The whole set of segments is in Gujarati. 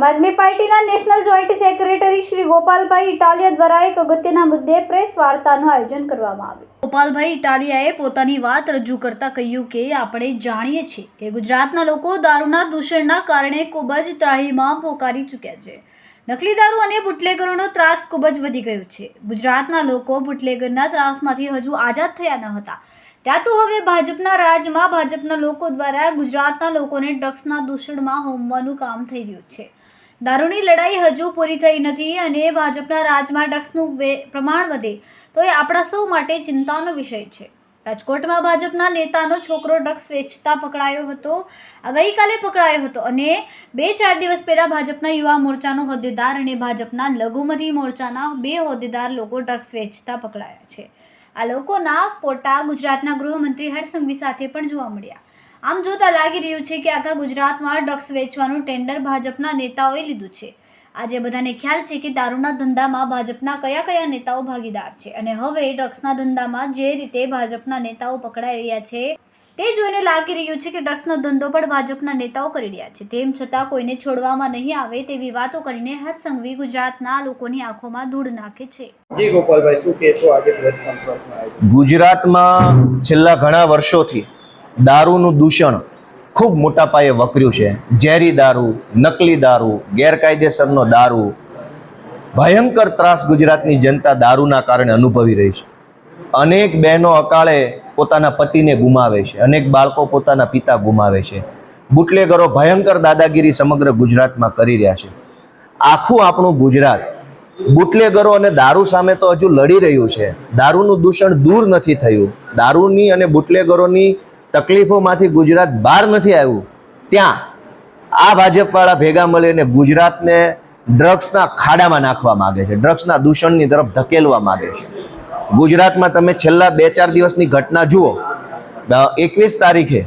આમ આદમી પાર્ટીના national joint secretary Shri Gopalbhai Italia દ્વારા એક અગત્યના મુદ્દે પ્રેસ વાર્તાનું આયોજન કરવામાં આવ્યું. ગોપાલભાઈ ઇટાલિયાએ પોતાની વાત રજૂ કરતા કહ્યું કે આપણે જાણીએ છીએ કે ગુજરાતના લોકો દારૂના દૂષણના કારણે ખૂબ જ ત્રાહીમાં પોકારી ચૂક્યા છે. નકલી દારૂ અને બુટલેગરોનો ત્રાસ ખૂબ જ વધી ગયો છે. ગુજરાતના લોકો બુટલેગરના ત્રાસમાંથી હજુ આઝાદ થયા ન હતા. ત્યાં તો હવે ભાજપના રાજમાં ભાજપના લોકો દ્વારા ગુજરાતના લોકોને ડ્રગ્સના દૂષણમાં હોમવાનું કામ થઈ રહ્યું છે. દારૂની લડાઈ હજુ પૂરી થઈ નથી અને ભાજપના રાજમાં ડ્રગ્સનું પ્રમાણ વધે, તો એ આપણા સૌ માટે ચિંતાનો વિષય છે. રાજકોટમાં ભાજપના નેતાનો છોકરો ડ્રગ્સ વેચતા પકડાયો હતો, ગઈકાલે પકડાયો હતો અને બે ચાર દિવસ પહેલા ભાજપના યુવા મોરચાનો હોદ્દેદાર અને ભાજપના લઘુમતી મોરચાના બે હોદ્દેદાર લોકો ડ્રગ્સ વેચતા પકડાયા છે. આ લોકોના ફોટા ગુજરાતના ગૃહમંત્રી હર્ષસંઘવી સાથે પણ જોવા મળ્યા. આમ જોતા લાગી રહ્યું છે કે આખા ગુજરાતમાં ડ્રગ્સ વેચવાનું ટેન્ડર ભાજપના નેતાઓએ લીધું છે. આજે બધાને ખ્યાલ છે કે દારૂના ધંધામાં ભાજપના કયા કયા નેતાઓ ભાગીદાર છે અને હવે ડ્રગ્સના ધંધામાં જે રીતે ભાજપના નેતાઓ પકડાઈ રહ્યા છે તે જોઈને લાગી રહ્યું છે કે ડ્રગ્સનો ધંધો પણ ભાજપના નેતાઓ કરી રહ્યા છે. તેમ છતાં કોઈને છોડવામાં નહીં આવે તેવી વાતો કરીને હર્ષસંઘવી ગુજરાતના લોકોની આંખોમાં ધૂળ નાખે છે. ગોપાલભાઈ શું કહેશો આજે પ્રેસ કોન્ફરન્સમાં આયોજન ગુજરાતમાં છેલ્લા ઘણા વર્ષોથી દારૂનું દૂષણ ખૂબ મોટા પાયે વકર્યું છે. ઝેરી દારૂ, નકલી દારૂ, ગેરકાયદેસરનો દારૂ, ભયંકર ત્રાસ ગુજરાતની જનતા દારૂના કારણે અનુભવી રહી છે. અનેક બહેનો અકાળે પોતાના પતિને ગુમાવે છે. અનેક બાળકો પોતાના પિતા ગુમાવે છે. બુટલેગરો ભયંકર દાદાગીરી સમગ્ર ગુજરાતમાં કરી રહ્યા છે. આખું આપણું ગુજરાત બુટલેગરો અને દારૂ સામે તો હજુ લડી રહ્યું છે. દારૂનું દૂષણ દૂર નથી થયું. દારૂની અને બુટલેગરોની તકલીફોમાંથી ગુજરાત બહાર નથી આવ્યું, ત્યાં આ ભાજપવાળા ભેગા મળીને ગુજરાતને ડ્રગ્સના ખાડામાં નાખવા માગે છે, ડ્રગ્સના દૂષણની તરફ ધકેલવા માગે છે. ગુજરાતમાં તમે છેલ્લા બે ચાર દિવસની ઘટના જુઓ એકવીસ તારીખે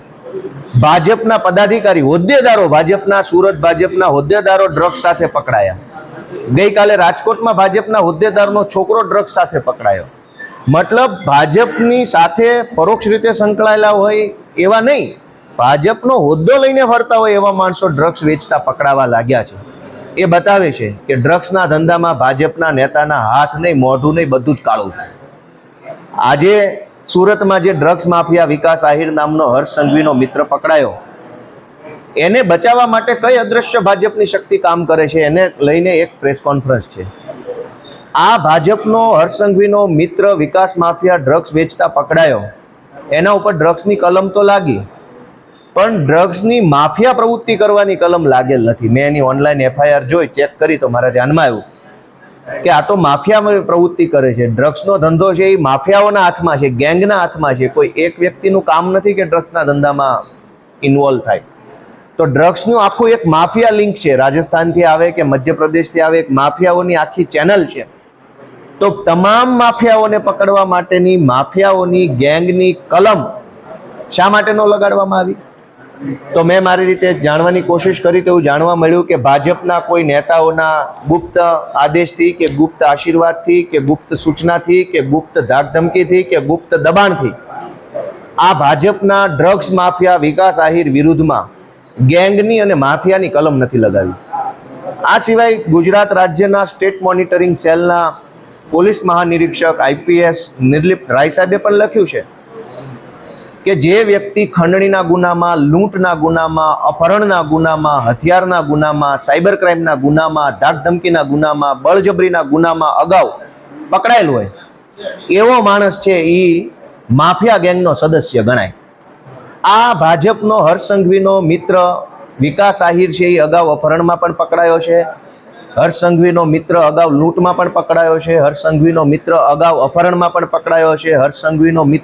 ભાજપના પદાધિકારી, હોદ્દેદારો ભાજપના, સુરત ભાજપના હોદ્દેદારો ડ્રગ્સ સાથે પકડાયા. ગઈકાલે રાજકોટમાં ભાજપના હોદ્દેદારનો છોકરો ડ્રગ્સ સાથે પકડાયો. મતલબ ભાજપની સાથે પરોક્ષ રીતે સંકળાયેલા હોય એવા નહીં. ભાજપનો હોદ્દો લઈને ફરતા હોય એવા માણસો ડ્રગ્સ વેચતા પકડાવા લાગ્યા છે. એ બતાવે છે કે ડ્રગ્સના ધંધામાં ભાજપના નેતાના હાથ નહીં, મોઢું નહીં, બધું જ કાળું છે. આજે સુરતમાં જે ડ્રગ્સ માફિયા વિકાસ આહિર નામનો હર્ષ સંઘવીનો મિત્ર પકડાયો, એને બચાવવા માટે કઈ અદ્રશ્ય ભાજપની શક્તિ કામ કરે છે એને લઈને એક પ્રેસ કોન્ફરન્સ છે. આ ભાજપનો હર્ષ સંઘવીનો મિત્ર વિકાસ માફિયા ડ્રગ્સ વેચતા પકડાયો. એના ઉપર ડ્રગ્સની કલમ તો લાગી. પણ ડ્રગ્સની માફિયા પ્રવૃત્તિ કરવાની કલમ લાગેલ નથી. મેં એની ઓનલાઈન એફઆઈઆર જોઈ, ચેક કરી તો મારા ધ્યાનમાં આવ્યું કે આ તો માફિયા પ્રવૃત્તિ કરે છે. ડ્રગ્સનો ધંધો છે એ માફિયાઓના હાથમાં છે, ગેંગના હાથમાં છે. કોઈ એક વ્યક્તિનું કામ નથી કે ડ્રગ્સના ધંધામાં ઇન્વોલ્વ થાય. તો ડ્રગ્સનું આખું એક માફિયા લિંક છે. રાજસ્થાનથી આવે કે મધ્યપ્રદેશથી આવે, એક માફિયાઓની આખી ચેનલ છે. તો તમામ માફિયાઓને પકડવા માટેની માફિયાઓની ગેંગની કલમ શા માટે ન લગાડવામાં આવી? તો મેં મારી રીતે જાણવાની કોશિશ કરી તો એવું જાણવા મળ્યું કે ભાજપના કોઈ નેતાઓના ગુપ્ત આદેશથી કે ગુપ્ત આશીર્વાદથી કે ગુપ્ત સૂચનાથી કે ગુપ્ત ધાકધમકીથી કે ગુપ્ત દબાણથી આ ભાજપના ડ્રગ્સ માફિયા વિકાસ આહિર વિરુદ્ધમાં ગેંગની અને માફિયાની કલમ નથી લગાવી. આ સિવાય ગુજરાત રાજ્યના સ્ટેટ મોનિટરિંગ સેલના પોલીસ મહાનિરીક્ષક, આઈપીએસ, નિર્લિપ્ત રાય સાહેબે પણ લખ્યું છે કે જે વ્યક્તિ ખંડણીના ગુનામાં, લૂંટના ગુનામાં, અપહરણના ગુનામાં, હથિયારના ગુનામાં, સાયબર ક્રાઇમના ગુનામાં, ધાકધમકીના ગુનામાં, બળજબરીના ગુનામાં અગાઉ પકડાયેલ હોય, એવો માણસ છે એ માફિયા ગેંગનો સદસ્ય ગણાય. આ ભાજપનો હર્ષ સંઘવીનો મિત્ર વિકાસ આહિર છે એ અગાઉ અપહરણમાં પણ પકડાયો છે. હર્ષ સંઘવીનો મિત્ર અગાઉ લૂંટમાં પણ પકડાયો છે હર્ષ સંઘવીનો મિત્ર અગાઉ અપહરણમાં પણ પકડાયો છે હર્ષ સંઘવીનો મિત્ર